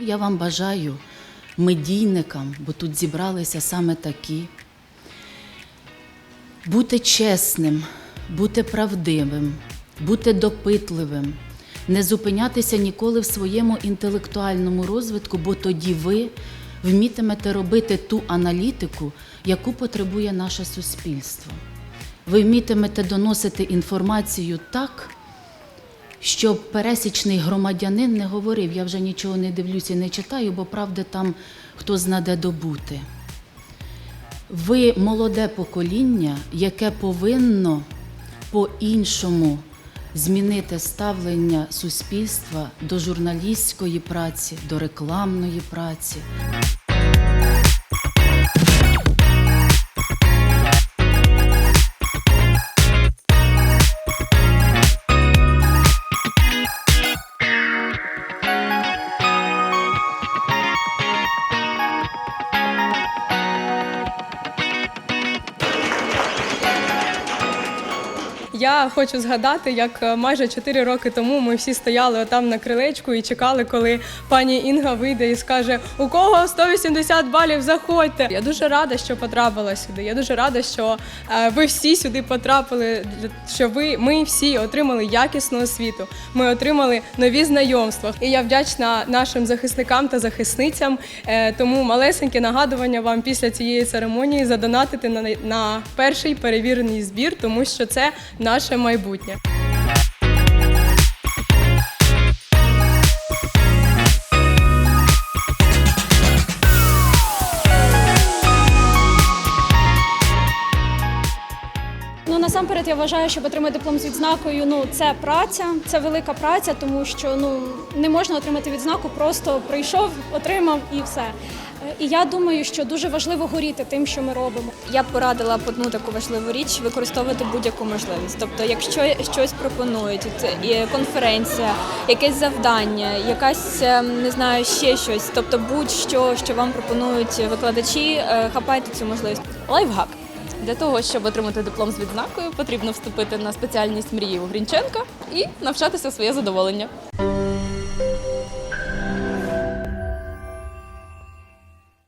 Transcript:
Я вам бажаю медійникам, бо тут зібралися саме такі, бути чесним, бути правдивим, бути допитливим, не зупинятися ніколи в своєму інтелектуальному розвитку, бо тоді ви вмітимете робити ту аналітику, яку потребує наше суспільство. Ви вмітимете доносити інформацію так, щоб пересічний громадянин не говорив, я вже нічого не дивлюся і не читаю, бо правди там хто знаде добути. Ви молоде покоління, яке повинно по-іншому змінити ставлення суспільства до журналістської праці, до рекламної праці. Я хочу згадати, як е, майже 4 роки тому ми всі стояли там на крилечку і чекали, коли пані Інга вийде і скаже: у кого 180 балів, заходьте. Я дуже рада, що потрапила сюди. Я дуже рада, що е, ви всі сюди потрапили. Що ви ми всі отримали якісну освіту. Ми отримали нові знайомства. І я вдячна нашим захисникам та захисницям. Е, Тому малесеньке нагадування вам після цієї церемонії задонатити на, на перший перевірений збір, тому що це наше майбутнє. Ну насамперед я вважаю, щоб отримати диплом з відзнакою. Ну це праця, це велика праця, тому що ну не можна отримати відзнаку, просто прийшов, отримав і все. І я думаю, що дуже важливо горіти тим, що ми робимо. Я б порадила б одну таку важливу річ використовувати будь-яку можливість. Тобто, якщо щось пропонують, і конференція, якесь завдання, якась ем, не знаю, ще щось. Тобто, будь-що, що вам пропонують викладачі, е, хапайте цю можливість. Лайфхак. Для того, щоб отримати диплом з відзнакою, потрібно вступити на спеціальність мрії у Грінченка і навчатися своє задоволення.